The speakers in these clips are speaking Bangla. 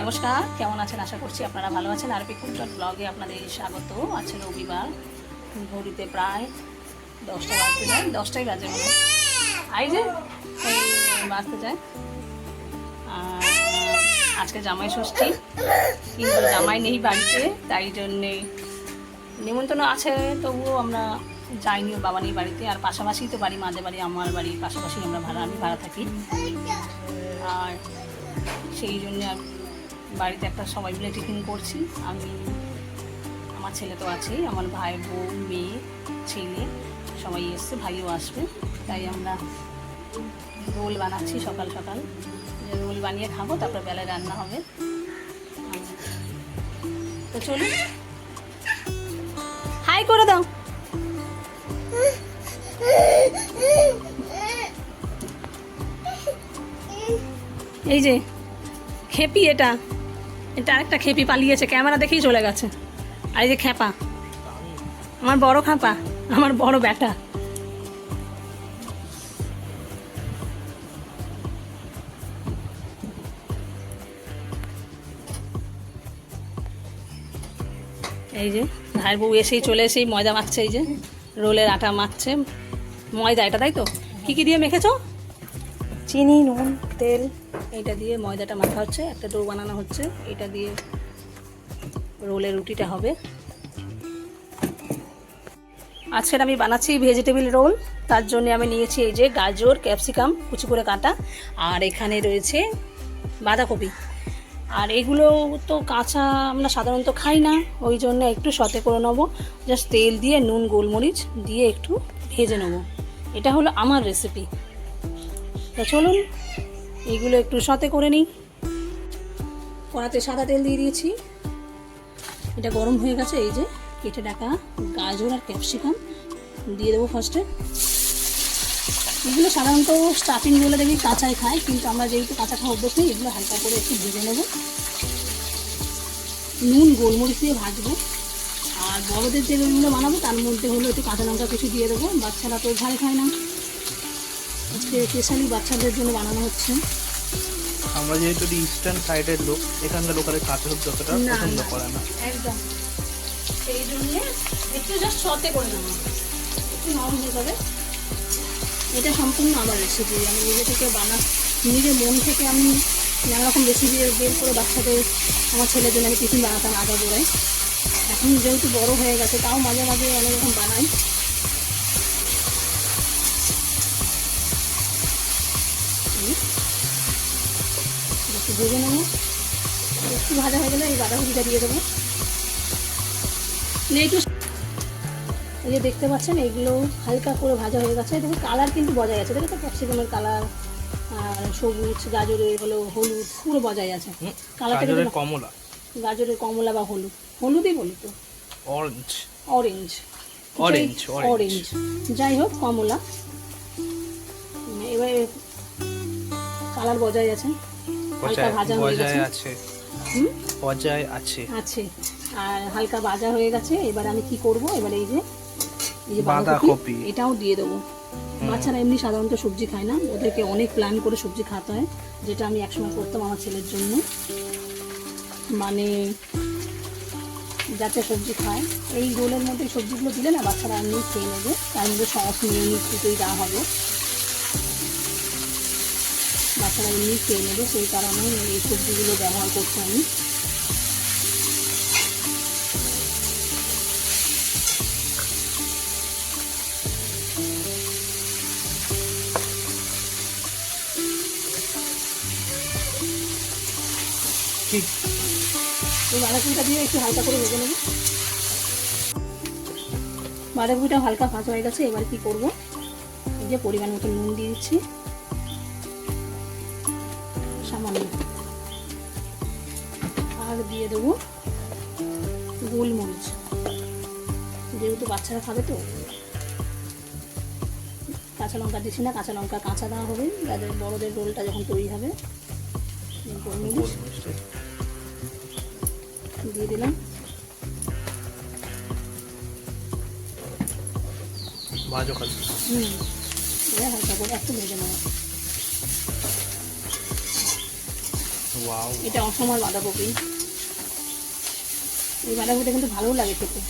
নমস্কার, কেমন আছেন আশা করছি আপনারা ভালো আছেন? আর পিকুটার ব্লগে আপনাদের স্বাগত। আছে রবিবার, ঘড়িতে প্রায় দশটা বাজতে যায়। দশটাই বাজে মনে। আই যে বাজতে যায়। আজকে জামাই ষষ্ঠী, কিন্তু জামাই নেই বাড়িতে, তাই জন্যে নিমন্ত্রণ আছে, তবুও আমরা যাইনি ওর বাবা নেই বাড়িতে, আর পাশাপাশি তো বাড়ি, মাঝে বাড়ি, আমার বাড়ি, পাশাপাশি আমরা ভাড়া, আমি ভাড়া থাকি। আর সেই জন্য বাড়িতে একটা সবাই মিলে টিফিন করছি। আমি, আমার ছেলে তো আছেই, আমার ভাই, বউ, মেয়ে, ছেলে, সবাই এসছে, ভাইও আসবে। তাই আমরা রোল বানাচ্ছি সকাল সকাল। রোল বানিয়ে খাব, তারপর বেলায় রান্না হবে। তো চলুন। হাই করে দাও। এই যে, খেপি এটা। এটা আরেকটা খেপি পালিয়েছে, ক্যামেরা দেখেই চলে গেছে। আর এই যে খেপা আমার বড় খাপা আমার বড় ব্যাটা। এই যে, ভাইয়ের বউ এসেই চলে এসেই ময়দা মাখছে, এই যে, রোলের আটা মাখছে। ময়দা এটা তাই তো? কী কী দিয়ে মেখেছো? চিনি নুন তেল। এটা দিয়ে ময়দাটা মাখা হচ্ছে একটা ডো বানানো হচ্ছে। এটা দিয়ে রোলের রুটিটা হবে। আজকের আমি বানাচ্ছি ভেজিটেবিল রোল। তার জন্য আমি নিয়েছি এই যে গাজর ক্যাপসিকাম কুচি করে কাটা আর এখানে রয়েছে বাঁধাকপি। আর এগুলো তো কাঁচা আমরা সাধারণত খাই না ওই জন্য একটু সতে করে নেব। জাস্ট তেল দিয়ে নুন গোলমরিচ দিয়ে একটু ভেজে নেব। এটা হলো আমার রেসিপি তা চলুন, এগুলো একটু সাথে করে নিই। কড়াতে সাদা তেল দিয়ে দিয়েছি। এটা গরম হয়ে গেছে, এই যে কেটে ডাকা গাজর আর ক্যাপসিকাম। দিয়ে দেবো ফার্স্টে এগুলো সাধারণত স্টাফিং বলে দেখি, কাঁচাই খায় কিন্তু আমরা যেহেতু কাঁচা খাওয়া অভ্যস্ত এগুলো হালকা করে একটু ভেজে নেব। নুন, গোলমরিচ দিয়ে ভাজবো। আর বড়দের যে রোলগুলো বানাবো তার মধ্যে হলো একটু কাঁচা লঙ্কা কিছু দিয়ে দেবো। বাচ্চারা তো ঝাল খায় না। আজকে স্পেশালি বাচ্চাদের জন্য বানানো হচ্ছে। আমরা যেহেতু ইস্টার্ন সাইডের লোক এখানকার লোকের কাঁচা সবজি অতটা পছন্দ করে না। একদম। সেই জন্যে একটু জাস্ট সতে করে নেব। একটু নরম হয়ে যাবে। এটা সম্পূর্ণ আমার রেসিপি আমি নিজে থেকে বানা নিজের মন থেকে আমি নানা রকম রেসিপি বের করে বাচ্চাদের আমার ছেলের জন্য আমি টিফিন বানাতাম আদা গোড়ায় এখন যেহেতু বড় হয়ে গেছে তাও মাঝে মাঝে অনেক রকম বানাই। একটু ভেজে নেব। একটু ভাজা হয়ে গেলে এই বাঁধাকপিটা দিয়ে দেবো। একটু এই যে দেখতে পাচ্ছেন এগুলো হালকা করে ভাজা হয়ে গেছে। দেখুন কালার কিন্তু বজায় আছে। দেখো তো ক্যাপসিকামের কালার আর সবুজ গাজরের হলো হলুদ পুরো বজায় আছে। কালারটা কমলা। গাজরের কমলা বা হলুদ। হলুদই বলি তো। অরেঞ্জ অরেঞ্জ অরেঞ্জ অরেঞ্জ যাই হোক কমলা। এবার কালার বজায় আছে। হালকা ভাজা হয়ে গেছে। বজায় আছে। আছে। আর হালকা ভাজা হয়ে গেছে। এবার আমি কি করব? এবার এই যে এই যে বাঁধাকপি। বাঁধাকপি। এটাও দিয়ে দেবো। বাচ্চারা এমনি সাধারণত সবজি খায় না। ওদেরকে অনেক প্ল্যান করে সবজি খাতে হয়। যেটা আমি একসময় করতাম আমার ছেলের জন্য। মানে যাতে সবজি খায়। এই গোলের মধ্যে সবজিগুলো দিলে না বাচ্চারা এমনি খেয়ে নেবে। তার মধ্যে সস নিয়ে দুটোই দেওয়া হবে। বাচ্চারা এমনি খেয়ে নেবে, সেই কারণে এই সবজিগুলো ব্যবহার করছি আমি। ঠিক এই বাঁধাকপিটা দিয়ে একটু হালকা করে ভেজে নেব। বাঁধাকপিটা হালকা ভাজা হয়ে গেছে, এবার কি করব? এই যে পরিমাণ মতো নুন দিয়ে দিচ্ছি। সামান্য। আর দিয়ে দেবো গোলমরিচ। যেহেতু বাচ্চারা খাবে তো। কাঁচা লঙ্কা দিচ্ছি না, কাঁচা লঙ্কা কাঁচা দেওয়া হবে। যাদের বড়দের রোলটা যখন তৈরি হবে, গোলমরিচ। দিয়ে দিলাম। এটা অসময় বাঁধাকপি। এই বাঁধাকপিটা কিন্তু ভালো লাগে খেতে।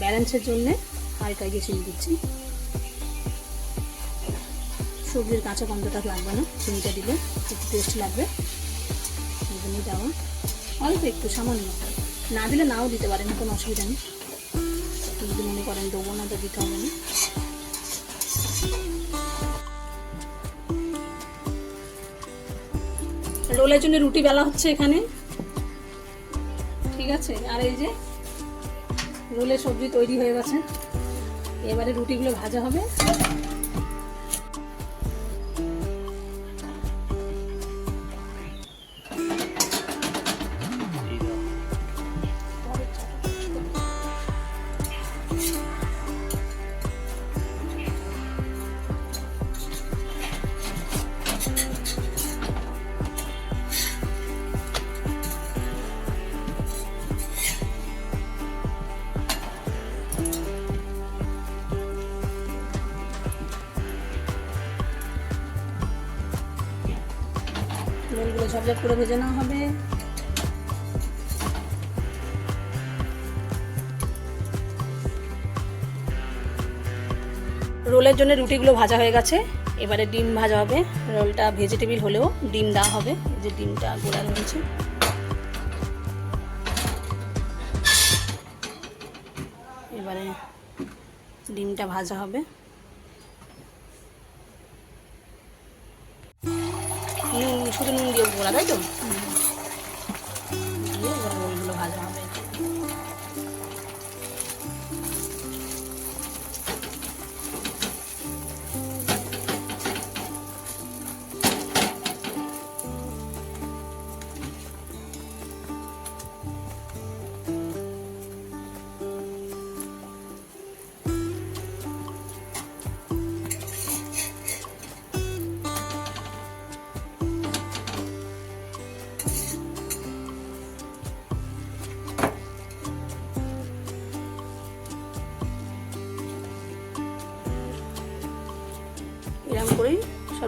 ব্যালেন্সের জন্যে হালকা গিয়ে চিনি দিচ্ছি। সবজির কাঁচা গন্ধটা লাগবে না, চিনিটা দিলে একটু টেস্ট লাগবে। জন্যই দেওয়া। অল্প একটু, সামান্য না দিলে নাও দিতে পারেন, কোনো অসুবিধা নেই। যদি মনে করেন দেবো না, তো দিতে হবে না। রোলের জন্য রুটি বেলা হচ্ছে এখানে। ঠিক আছে, আর এই যে রোলের সবজি তৈরি হয়ে গেছে। এবারে রুটিগুলো ভাজা হবে। ভেজে হবে? রোলের জন্য রুটিগুলো ভাজা হয়ে গেছে। এবারে ডিম ভাজা হবে। রোলটা ভেজিটেবিল হলেও ডিম দেওয়া হবে। যে ডিমটা গোড়া রয়েছে এবারে ডিমটা ভাজা হবে। নুন, শুধু নুন দিয়ে গোড়া তাই তো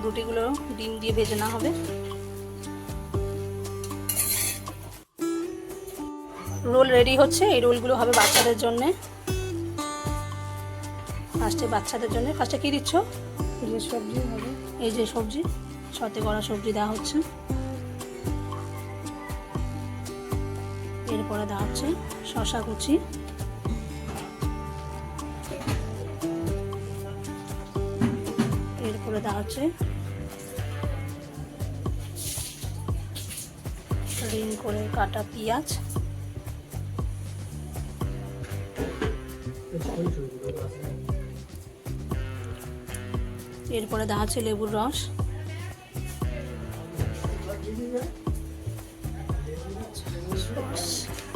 রুটিগুলো ডিম দিয়ে ভেজে না হবে। রোল রেডি হচ্ছে এই রোলগুলো হবে বাচ্চাদের জন্য। ফার্স্টে বাচ্চাদের জন্য। ফার্স্টে কী দিচ্ছ? যে সবজি হবে। এই যে সবজি সতে করা সবজি দেওয়া হচ্ছে। এরপরে দেওয়া হচ্ছে শশা কুচি। দেওয়া হচ্ছে রিং করে কাটা পেঁয়াজ। এরপরে দেওয়া হচ্ছে লেবুর রস।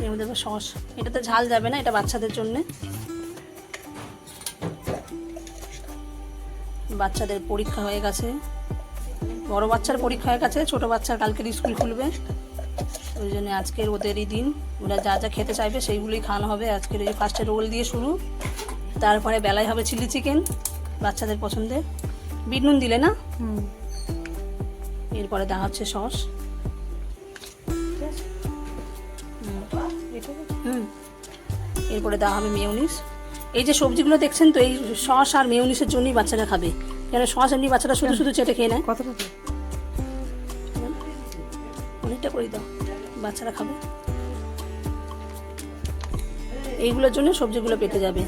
এর মধ্যে সস। এটাতে ঝাল যাবে না, এটা বাচ্চাদের জন্যে। বাচ্চাদের পরীক্ষা হয়ে গেছে। বড় বাচ্চার পরীক্ষা হয়ে গেছে ছোট বাচ্চার কালকের স্কুল খুলবে। ওই জন্য আজকের ওদেরই দিন। ওরা যা যা খেতে চাইবে সেইগুলোই খাওয়ানো হবে। আজকের ওই ফার্স্টে রোল দিয়ে শুরু। তারপরে বেলায় হবে চিলি চিকেন বাচ্চাদের পছন্দের। বিট নুন দিলে না? এরপরে দেওয়া হচ্ছে সস। হুম। এরপরে দেওয়া হবে মেয়নিস। এই যে সবজিগুলো দেখছেন তো এই সস আর মেয়নিসের জন্যই বাচ্চারা খাবে। কেন সস এমনি বাচ্চারা শুধু শুধু চেটে খেয়ে নেয়? কতটা অনেকটা করে দাও বাচ্চারা খাবে। এইগুলোর জন্য সবজিগুলো পেটে যাবে।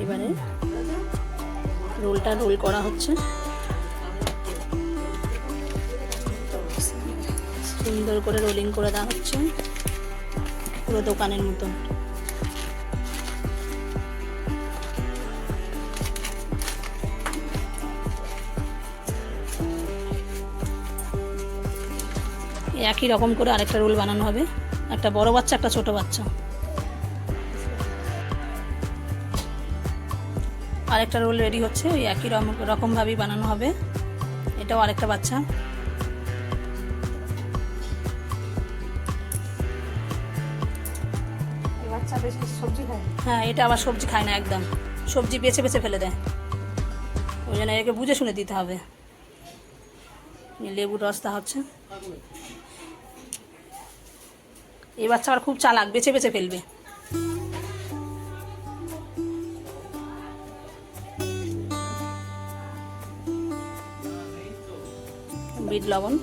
এবারে রোলটা রোল করা হচ্ছে। সুন্দর করে রোলিং করে দেওয়া হচ্ছে। পুরো দোকানের মতন। একই রকম করে আরেকটা রোল বানানো হবে। একটা বড় বাচ্চা, একটা ছোট বাচ্চা। আরেকটা রোল রেডি হচ্ছে, ওই একই রকম রকমভাবেই বানানো হবে। এটাও আরেকটা বাচ্চা। সবজি হ্যাঁ এটা আবার সবজি খায় না একদম। সবজি বেছে বেছে ফেলে দেয়। ওই জন্য একে বুঝে শুনে দিতে হবে। লেবুর রসটা হচ্ছে। এই বাচ্চা আবার খুব চালাক, বেছে বেছে ফেলবে। বিট লবণ।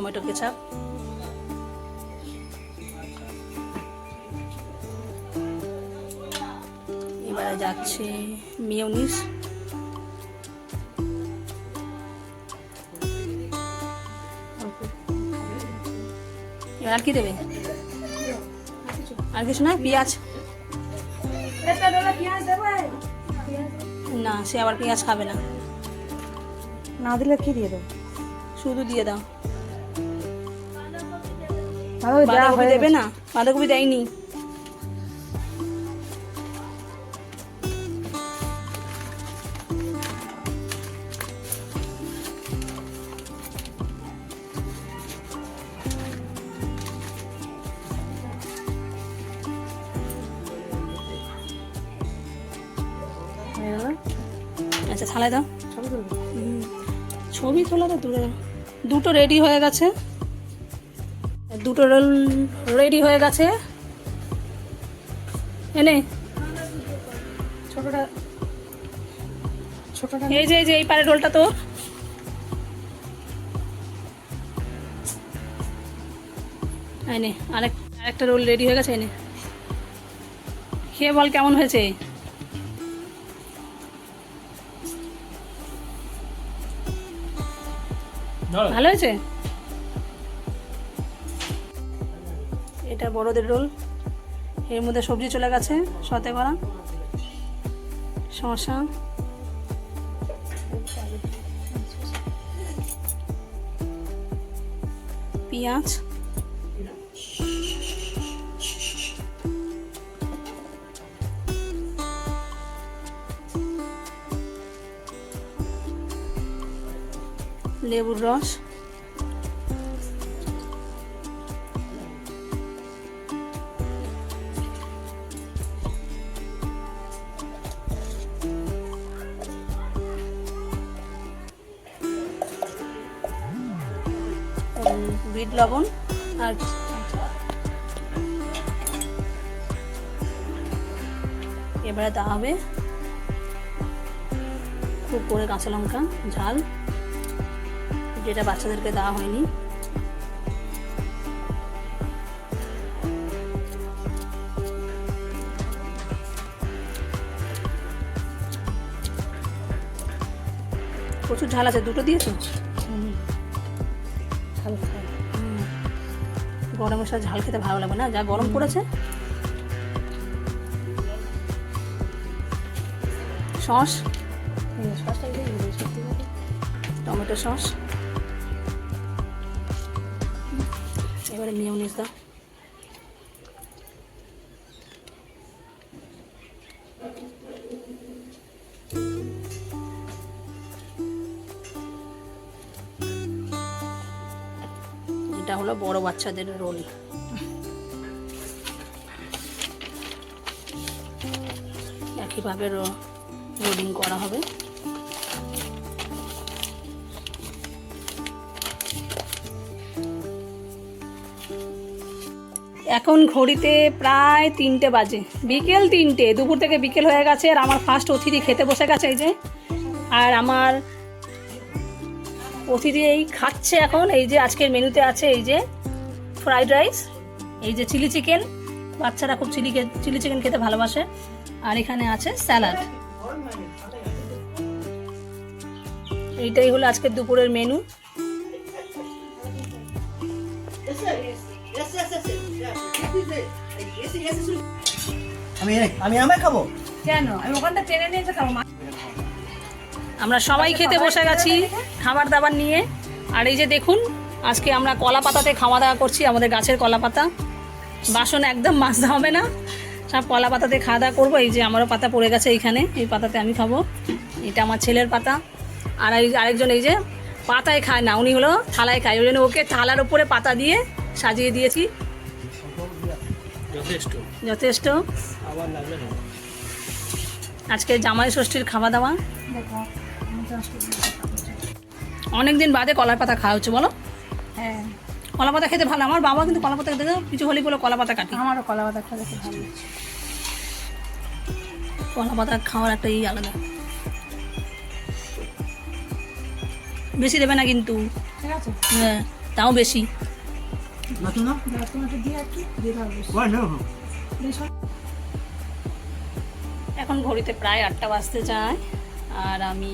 টমেটো কেচাপ এবারে যাচ্ছে মিউনিস। এবার আর কি দেবে? আর কিছু না পেঁয়াজ। না সে আবার পেঁয়াজ খাবে না। না দিলে কি দিয়ে দেবো? শুধু দিয়ে দাও। বাঁধাকপি দেবে না? বাঁধাকপি দেয়নি। আচ্ছা থালায় দাও। ছবি ছবি তোলা তো দূরে। দুটো রেডি হয়ে গেছে। দুটো রোল রেডি হয়ে গেছে। এনে। ছোটটা ছোটটা এই যে এই যে এই পারে রোলটা তো। এনে আরেক আরেকটা রোল রেডি হয়ে গেছে এনে। খেয়ে বল কেমন হয়েছে? ভালো হয়েছে? এটা বড়দের রোল। এর মধ্যে সবজি চলে গেছে সতে করা। শসা। পেঁয়াজ। লেবুর রস। বিট লবণ আর এবারে দেওয়া হবে খুব করে কাঁচা লঙ্কা, ঝাল। যেটা বাচ্চাদেরকে দেওয়া হয়নি। প্রচুর ঝাল আছে, দুটো দিয়েছ? গরমের সাথে ঝাল খেতে ভালো লাগবে না, যা গরম পড়েছে। সস। Tomato sauce. এবারে মেয়নিজ দাও। বড় বাচ্চাদের রোল একইভাবে রোলিং করা হবে। এখন ঘড়িতে প্রায় তিনটে বাজে। বিকেল তিনটে, দুপুর থেকে বিকেল হয়ে গেছে আর আমার ফার্স্ট অতিথি খেতে বসে গেছে এই যে। আর আমার অতিথি এই খাচ্ছে এখন। এই যে আজকের মেনুতে আছে এই যে ফ্রাইড রাইস এই যে চিলি চিকেন বাচ্চারা খুব চিলি চিলি চিকেন খেতে ভালোবাসে। আর এখানে আছে স্যালাড এইটাই হলো আজকের দুপুরের মেনু আমি আমি আমায় খাব? কেন? আমি ওখানটা টেনে নিয়ে মা। আমরা সবাই খেতে বসে গেছি খাবার দাবার নিয়ে। আর এই যে দেখুন আজকে আমরা কলা পাতাতে খাওয়া দাওয়া করছি আমাদের গাছের কলা পাতা। বাসন একদম মাজতে হবে না। সব কলা পাতাতে খাওয়া দাওয়া করব। এই যে আমারও পাতা পড়ে গেছে এইখানে এই পাতাতে আমি খাব। এটা আমার ছেলের পাতা। আর এই আরেকজন এই যে পাতায় খায় না উনি হলো থালায় খায়। ওই জন্য ওকে থালার উপরে পাতা দিয়ে সাজিয়ে দিয়েছি। যথেষ্ট। যথেষ্ট। আবার লাগবে না আজকে জামাই ষষ্ঠীর খাওয়া দাওয়া। অনেক দিন বাদে কলার পাতা খাওয়া হচ্ছে বলো। হ্যাঁ। কলা পাতা খেতে ভালো। আমার বাবা কিন্তু কলা পাতা খেতে কিছু হলেই বলে কলা পাতা কাটি। আমারও কলা পাতা খেতে খুব ভালো কলা পাতা খাওয়ার একটা ই আলাদা। বেশি দেবে না কিন্তু। ঠিক আছে। হ্যাঁ তাও বেশি। এখন ঘড়িতে প্রায় আটটা বাজতে যায় আর আমি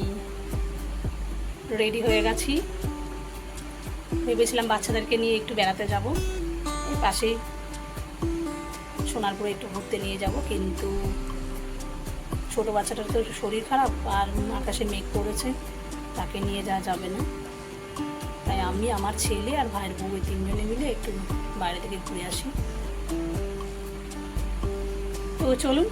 রেডি হয়ে গেছি। ভেবেছিলাম বাচ্চাদেরকে নিয়ে একটু বেড়াতে যাব। পাশেই সোনারপুরে একটু ঘুরতে নিয়ে যাব, কিন্তু ছোট বাচ্চাটার তো শরীর খারাপ আর আকাশে মেঘ পড়েছে তাকে নিয়ে যাওয়া যাবে না। তাই আমি, আমার ছেলে আর ভাইয়ের বউ তিনজনে মিলে একটু বাইরে থেকে ঘুরে আসি। তো চলুন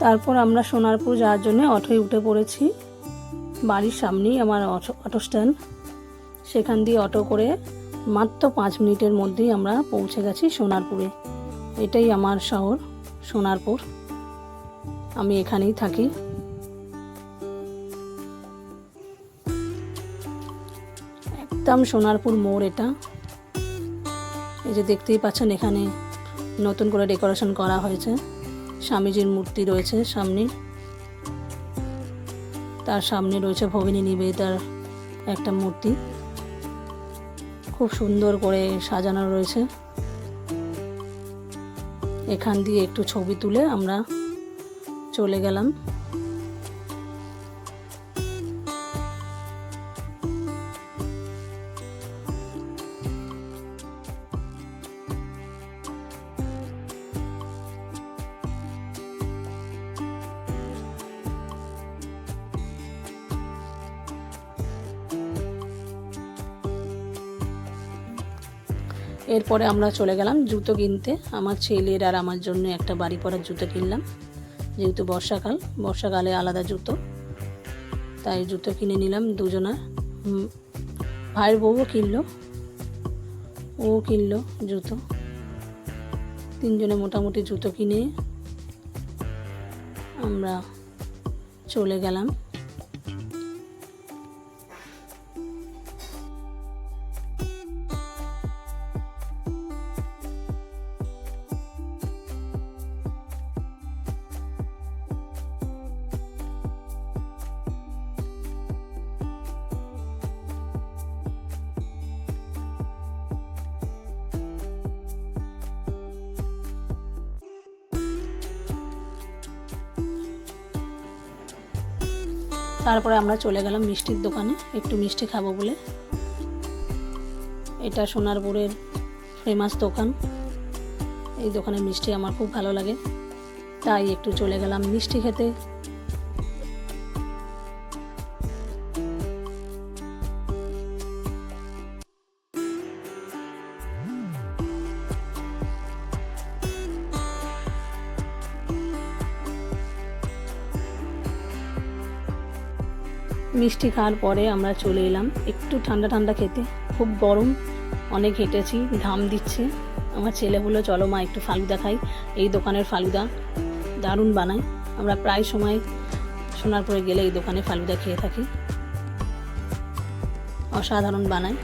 তারপর আমরা সোনারপুর যাওয়ার জন্য অটোয় উঠে পড়েছি। বাড়ির সামনেই আমার অটো অটো স্ট্যান্ড সেখান দিয়ে অটো করে মাত্র পাঁচ মিনিটের মধ্যেই আমরা পৌঁছে গেছি সোনারপুরে। এটাই আমার শহর, সোনারপুর। আমি এখানেই থাকি। একদম সোনারপুর মোড় এটা। এই যে দেখতেই পাচ্ছেন এখানে নতুন করে ডেকোরেশন করা হয়েছে। স্বামীজির মূর্তি রয়েছে সামনে। তার সামনে রয়েছে ভগিনী নিবেদিতার একটা মূর্তি। খুব সুন্দর করে সাজানো রয়েছে। এখান দিয়ে একটু ছবি তুলে আমরা চলে গেলাম। এরপরে আমরা চলে গেলাম জুতো কিনতে। আমার ছেলের আর আমার জন্য একটা বাড়ি পরার জুতো কিনলাম। যেহেতু বর্ষাকাল, বর্ষাকালে আলাদা জুতো। তাই জুতো কিনে নিলাম দুজনা। ভাইয়ের বউও কিনলো। ও কিনলো জুতো। তিনজনে মোটামুটি জুতো কিনে আমরা চলে গেলাম। তারপরে আমরা চলে গেলাম মিষ্টির দোকানে, একটু মিষ্টি খাব বলে। এটা সোনারপুরের ফেমাস দোকান। এই দোকানের মিষ্টি আমার খুব ভালো লাগে। তাই একটু চলে গেলাম মিষ্টি খেতে। মিষ্টি খাওয়ার পরে আমরা চলে এলাম। একটু ঠান্ডা ঠান্ডা খেতে। খুব গরম। অনেক হেঁটেছি। ঘাম দিচ্ছে। আমার ছেলে বলল, চলো মা, একটু ফালুদা খাই। এই দোকানের ফালুদা। দারুণ বানায়। আমরা প্রায় সময় সোনার পরে গেলে এই দোকানে ফালুদা খেয়ে থাকি। অসাধারণ বানায়।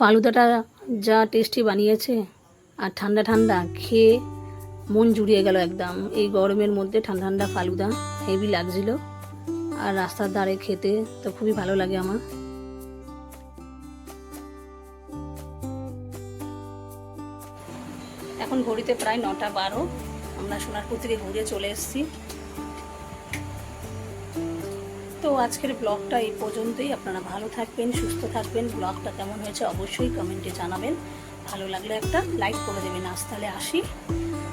ফালুদাটা যা টেস্টি বানিয়েছে আর ঠান্ডা ঠান্ডা খেয়ে মন জুড়িয়ে গেল একদম। এই গরমের মধ্যে ঠান্ডা ঠান্ডা ফালুদা হেভি লাগছিল। আর রাস্তার ধারে খেতে তো খুবই ভালো লাগে আমার। এখন ঘড়িতে প্রায় নটা বারো। আমরা সোনারপুর থেকে ঘুরে চলে এসেছি। আজকের ব্লগটা এই পর্যন্তই। আপনারা ভালো থাকবেন, সুস্থ থাকবেন। ব্লগটা কেমন হয়েছে অবশ্যই কমেন্টে জানাবেন। ভালো লাগলে একটা লাইক করে দেবেন। আজ তাহলে আসি।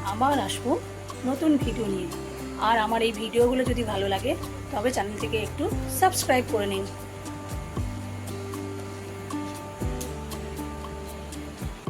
আবার আসব নতুন ভিডিও নিয়ে। আর আমার এই ভিডিওগুলো যদি ভালো লাগে, তবে চ্যানেলটিকে একটু সাবস্ক্রাইব করে নিন।